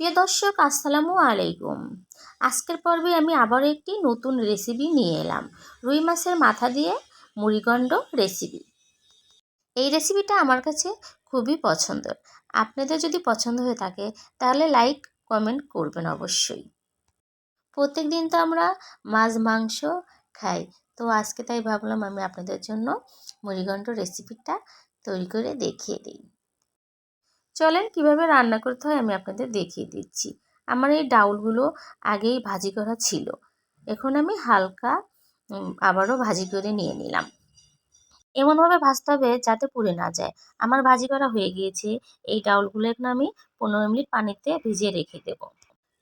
প্রিয় দর্শক, আসসালামু আলাইকুম। আজকের পর্বে আমি আবার একটি নতুন রেসিপি নিয়ে এলাম। রুই মাছের মাথা দিয়ে মুড়িগণ্ড রেসিপি এই রেসিপিটা আমার কাছে খুবই পছন্দের আপনাদের যদি পছন্দ হয়ে থাকে, তাহলে লাইক কমেন্ট করবেন অবশ্যই। প্রত্যেক দিন তো আমরা মাছ, মাংস খাই। তো আজকে তাই ভাবলাম আমি আপনাদের জন্য মুড়িগণ্ড রেসিপিটা তৈরি করে দেখিয়ে দিই। চলেন কীভাবে রান্না করতে হয় আমি আপনাদের দেখিয়ে দিচ্ছি। আমার এই ডাউলগুলো আগেই ভাজি করা ছিল। এখন আমি হালকা আবারও ভাজি করে নিয়ে নিলাম। এমনভাবে ভাজতে হবে যাতে পুড়ে না যায়। আমার ভাজি করা হয়ে গিয়েছে। এই ডাউলগুলো এখন আমি পনেরো মিনিট পানিতে ভিজিয়ে রেখে দেব।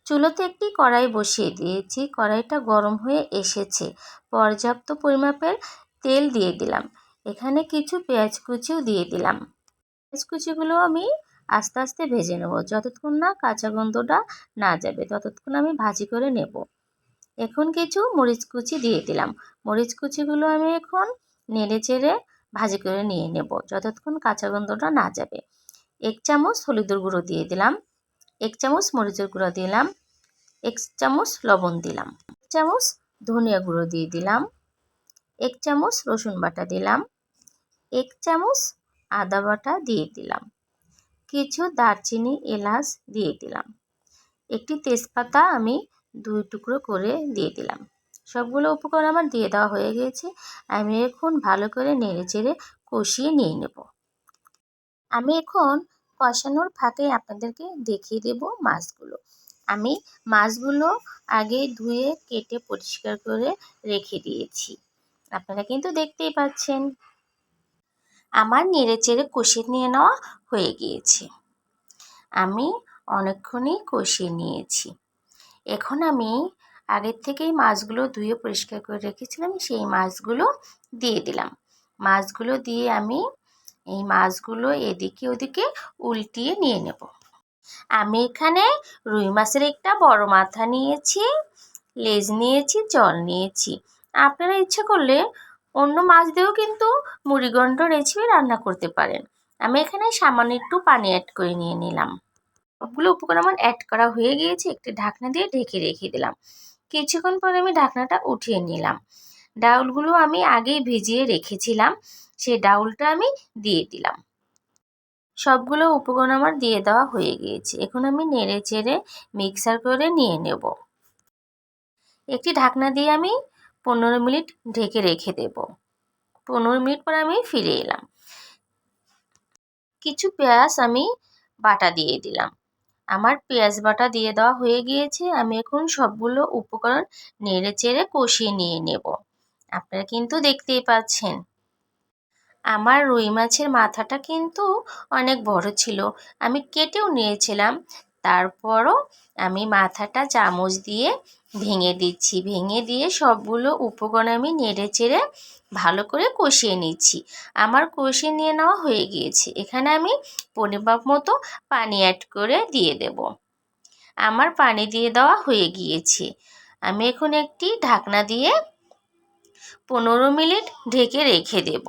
চুলোতে একটি কড়াই বসিয়ে দিয়েছি। কড়াইটা গরম হয়ে এসেছে। পর্যাপ্ত পরিমাপের তেল দিয়ে দিলাম। এখানে কিছু পেঁয়াজ কুচিও দিয়ে দিলাম। পেঁয়াজ কুচিগুলো আমি আস্তে আস্তে ভেজে নেব। যতক্ষণ না কাঁচা গন্ধটা না যাবে, ততক্ষণ আমি ভাজি করে নেব। এখন কিছু মরিচ কুচি দিয়ে দিলাম। মরিচ কুচিগুলো আমি এখন নেড়ে চেড়ে ভাজি করে নিয়ে নেব, যতক্ষণ কাঁচা গন্ধটা না যাবে। এক চামচ হলুদের গুঁড়ো দিয়ে দিলাম। এক চামচ মরিচের গুঁড়ো দিলাম। এক চামচ লবণ দিলাম। এক চামচ ধনিয়া গুঁড়ো দিয়ে দিলাম। এক চামচ রসুন বাটা দিলাম। এক চামচ আদা বাটা দিয়ে দিলাম। কিছু দারচিনি এলাচ দিয়ে দিলাম। একটি তেজপাতা আমি দুই টুকরো করে দিয়ে দিলাম। সবগুলো উপকরণ আমার দিয়ে দেওয়া হয়ে গিয়েছে আমি এখন ভালো করে নেড়ে চেড়ে কষিয়ে নিয়ে নেব। আমি এখন কষানোর ফাঁকে আপনাদেরকে দেখিয়ে দেব মাছগুলো। আমি মাছগুলো আগে ধুয়ে কেটে পরিষ্কার করে রেখে দিয়েছি। আপনারা কিন্তু দেখতেই পাচ্ছেন। আমার নেড়ে চেড়ে কষিয়ে নিয়ে নেওয়া হয়ে গিয়েছে। আমি অনেকক্ষণই কষিয়ে নিয়েছি। এখন আমি আগের থেকেই মাছগুলো ধুয়ে পরিষ্কার করে রেখেছিলাম, সেই মাছগুলো দিয়ে দিলাম। মাছগুলো দিয়ে আমি এই মাছগুলো এদিকে ওদিকে উল্টিয়ে নিয়ে নেব। আমি এখানে রুই মাছের একটা বড় মাথা নিয়েছি, লেজ নিয়েছি, জল নিয়েছি। আপনারা ইচ্ছে করলে অন্য মাছ দিয়েও কিন্তু মুড়িগণ্ড রেসিপি রান্না করতে পারেন। আমি এখানে সামান্য একটু পানি অ্যাড করে নিয়ে নিলাম। সবগুলো উপকরণ আমার অ্যাড করা হয়ে গিয়েছে, একটি ঢাকনা দিয়ে ঢেকে রেখে দিলাম। কিছুক্ষণ পরে আমি ঢাকনাটা উঠিয়ে নিলাম। ডাউলগুলো আমি আগেই ভিজিয়ে রেখেছিলাম, সেই ডাউলটা আমি দিয়ে দিলাম। সবগুলো উপকরণ আমার দিয়ে দেওয়া হয়ে গিয়েছে। এখন আমি নেড়ে চেড়ে মিক্সার করে নিয়ে নেব। একটি ঢাকনা দিয়ে আমি পনেরো মিনিট ঢেকে রেখে দেব। পনেরো মিনিট পর আমি ফিরে এলাম। কিছু পেঁয়াজ আমি বাটা দিয়ে দিলাম। আমার পেঁয়াজ বাটা দিয়ে দেওয়া হয়ে গিয়েছে। আমি এখন সবগুলো উপকরণ নেড়ে চেড়ে কষিয়ে নিয়ে নেব। আপনারা কিন্তু দেখতেই পাচ্ছেন। আমার রুই মাছের মাথাটা কিন্তু অনেক বড় ছিল। আমি কেটেও নিয়েছিলাম। তারপরও আমি মাথাটা চামচ দিয়ে ভেঙে দিচ্ছি। ভেঙে দিয়ে সবগুলো উপকরণ আমি নেড়ে চেড়ে ভালো করে কষিয়ে নিচ্ছি। আমার কষিয়ে নিয়ে নেওয়া হয়ে গিয়েছে। এখানে আমি পরিমাপ মতো পানি অ্যাড করে দিয়ে দেব। আমার পানি দিয়ে দেওয়া হয়ে গিয়েছে। আমি এখন একটি ঢাকনা দিয়ে পনেরো মিনিট ঢেকে রেখে দেব।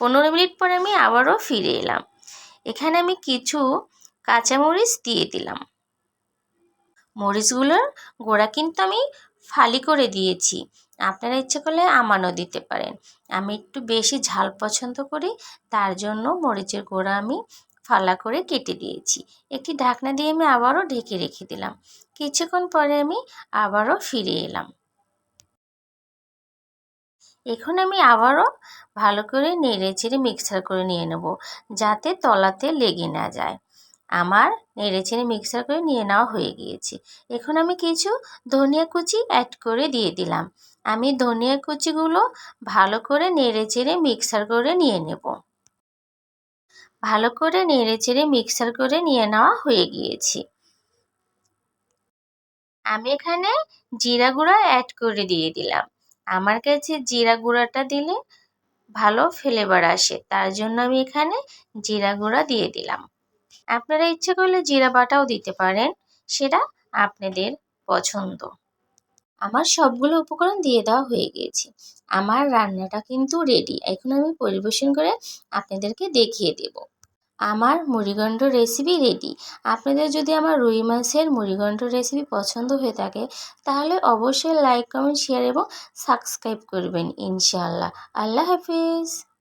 পনেরো মিনিট পরে আমি আবারও ফিরে এলাম। এখানে আমি কিছু কাঁচামরিচ দিয়ে দিলাম। মরিচগুলোর গোড়া কিন্তু আমি ফালি করে দিয়েছি। আপনারা ইচ্ছে করলে আমানও দিতে পারেন। আমি একটু বেশি ঝাল পছন্দ করি, তার জন্য মরিচের গোড়া আমি ফালা করে কেটে দিয়েছি। একটি ঢাকনা দিয়ে আমি আবারও ঢেকে রেখে দিলাম। কিছুক্ষণ পরে আমি আবারও ফিরে এলাম। এখন আমি আবারও ভালো করে নেড়ে চেড়ে মিক্সার করে নিয়ে নেব, যাতে তলাতে লেগে না যায়। আমার নেড়ে চেড়ে মিক্সার করে নিয়ে নেওয়া হয়ে গিয়েছে। এখন আমি কিছু ধনিয়া কুচি অ্যাড করে দিয়ে দিলাম। আমি ধনিয়া কুচিগুলো ভালো করে নেড়ে চেড়ে মিক্সার করে নিয়ে নেব। ভালো করে নেড়ে চেড়ে মিক্সার করে নিয়ে নেওয়া হয়ে গিয়েছে। আমি এখানে জিরা গুঁড়া অ্যাড করে দিয়ে দিলাম। আমার কাছে জিরা গুঁড়াটা দিলে ভালো ফ্লেভার আসে। তার জন্য আমি এখানে জিরা গুঁড়া দিয়ে দিলাম। আপনারা ইচ্ছে করলে জিরা বাটাও দিতে পারেন, সেটা আপনাদের পছন্দ। আমার সবগুলো উপকরণ দিয়ে দেওয়া হয়ে গিয়েছে। আমার রান্নাটা কিন্তু রেডি এখন আমি পরিবেশন করে আপনাদেরকে দেখিয়ে দেব। আমার মুড়িঘণ্ট রেসিপি রেডি আপনাদের যদি আমার রুই মাছের মুড়িঘণ্ট রেসিপি পছন্দ হয়ে থাকে, তাহলে অবশ্যই লাইক কমেন্ট শেয়ার এবং সাবস্ক্রাইব করবেন, ইনশাআল্লাহ। আল্লাহ হাফিজ।